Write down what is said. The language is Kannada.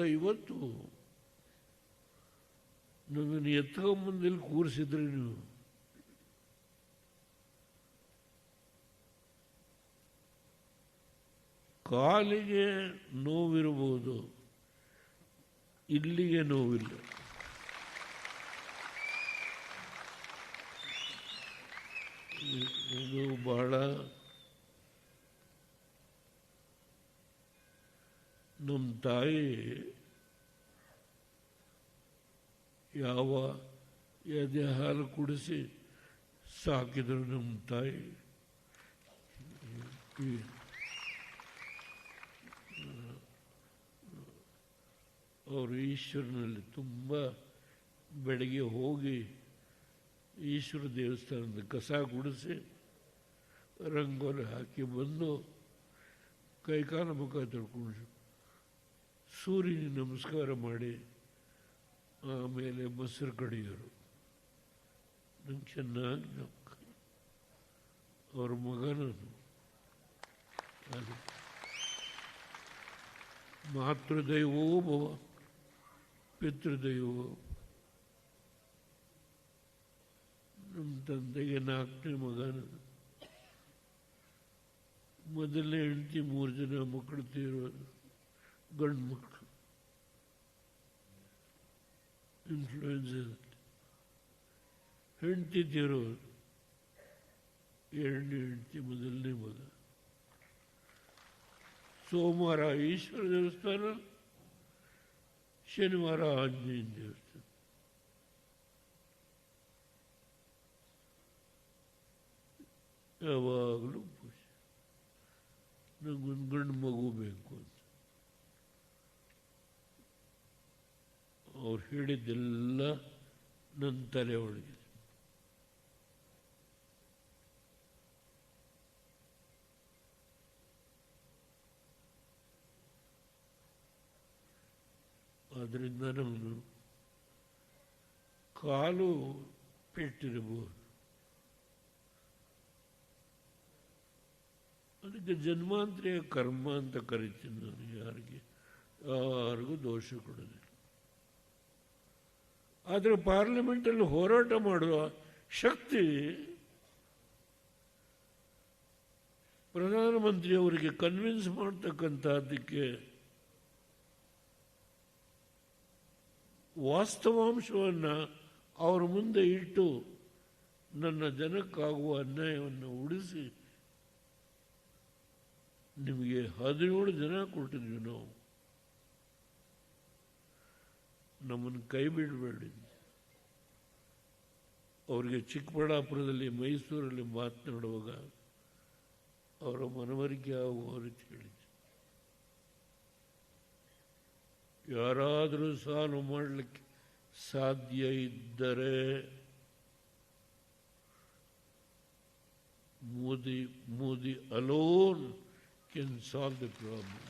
ಇವತ್ತು ನನ್ನನ್ನು ಎತ್ಕೊಂಬಂದಿಲ್ಲಿ ಕೂರಿಸಿದ್ರಿ ನೀವು. ಕಾಲಿಗೆ ನೋವಿರಬಹುದು ಇಲ್ಲಿಗೆ ನೋವಿಲ್ಲ. ಇದು ಬಹಳ ನಮ್ಮ ತಾಯಿ ಯಾವ ಎದೆ ಹಾಲು ಕುಡಿಸಿ ಸಾಕಿದರು ನಮ್ಮ ತಾಯಿ. ಅವರು ಈಶ್ವರನಲ್ಲಿ ತುಂಬ ಬೆಳಗ್ಗೆ ಹೋಗಿ ಈಶ್ವರ ದೇವಸ್ಥಾನದ ಕಸ ಗುಡಿಸಿ ರಂಗೋಲಿ ಹಾಕಿ ಬಂದು ಕೈಕಾಲ ಮುಖ ತೊಳ್ಕೊಂಡು ಸೂರ್ಯನಿಗೆ ನಮಸ್ಕಾರ ಮಾಡಿ ಆಮೇಲೆ ಮೊಸರು ಕಡಿಯೋರು. ನಂಗೆ ಚೆನ್ನಾಗಿ ಅವ್ರ ಮಗನೂ ಅದು. ಮಾತೃದೈವೋ ಭವ, ಪಿತೃದೈವೋ. ನಮ್ಮ ತಂದೆಗೆ ನಾಲ್ಕನೇ ಮಗನ ಮೊದಲನೇ ಹೆಂಡತಿ ಮೂರು ಜನ ಮಕ್ಕಳು ತೀರೋದು ಗಂಡು ಮಕ್ಕಳು. ಇನ್ಫ್ಲೂಯೆನ್ಸ್ ಹೆಂಡತಿ ತೀರೋದು ಎರಡನೇ ಹೆಂಡತಿ, ಮೊದಲನೇ ಮಗ. ಸೋಮವಾರ ಈಶ್ವರ ದೇವಸ್ಥಾನ, ಶನಿವಾರ ಆಂಜನೇಯನ ದೇವಸ್ಥಾನ. ಯಾವಾಗಲೂ ಪೂಜೆ. ನಂಗೊಂದು ಗಂಡು ಮಗು ಬೇಕು ಅಂತ. ಅವ್ರು ಹೇಳಿದ್ದೆಲ್ಲ ನನ್ನ ತಲೆ ಒಳಗಿದೆ. ಆದ್ದರಿಂದ ನಾನು ಕಾಲು ಪೆಟ್ಟಿರಬಹುದು. ಅದಕ್ಕೆ ಜನ್ಮಾಂತರಿಯ ಕರ್ಮ ಅಂತ ಕರಿತೀನಿ ನಾನು, ಯಾರಿಗೆ, ಯಾರಿಗೂ ದೋಷ ಕೊಡೋದಿಲ್ಲ. ಆದರೆ ಪಾರ್ಲಿಮೆಂಟಲ್ಲಿ ಹೋರಾಟ ಮಾಡುವ ಶಕ್ತಿ ಪ್ರಧಾನಮಂತ್ರಿಯವರಿಗೆ ಕನ್ವಿನ್ಸ್ ಮಾಡ್ತಕ್ಕಂಥದ್ದಕ್ಕೆ ವಾಸ್ತವಾಂಶವನ್ನು ಅವರ ಮುಂದೆ ಇಟ್ಟು ನನ್ನ ಜನಕ್ಕಾಗುವ ಅನ್ಯಾಯವನ್ನು ಉಳಿಸಿ ನಿಮಗೆ ಹದಿನೇಳು ಜನ ಕೊಟ್ಟಿದ್ವಿ ನಾವು. ನಮ್ಮನ್ನು ಕೈ ಬಿಡಬೇಡಿ ಅವರಿಗೆ ಚಿಕ್ಕಬಳ್ಳಾಪುರದಲ್ಲಿ ಮೈಸೂರಲ್ಲಿ ಮಾತನಾಡುವಾಗ ಅವರ ಮನವರಿಕೆ ಆಗುವ ರೀತಿ ಹೇಳಿದ್ದೆ ಯಾರಾದರೂ ಸಾಲ್ವ್ ಮಾಡಲಿಕ್ಕೆ ಸಾಧ್ಯ ಇದ್ದರೆ Modi Modi alone can solve the problem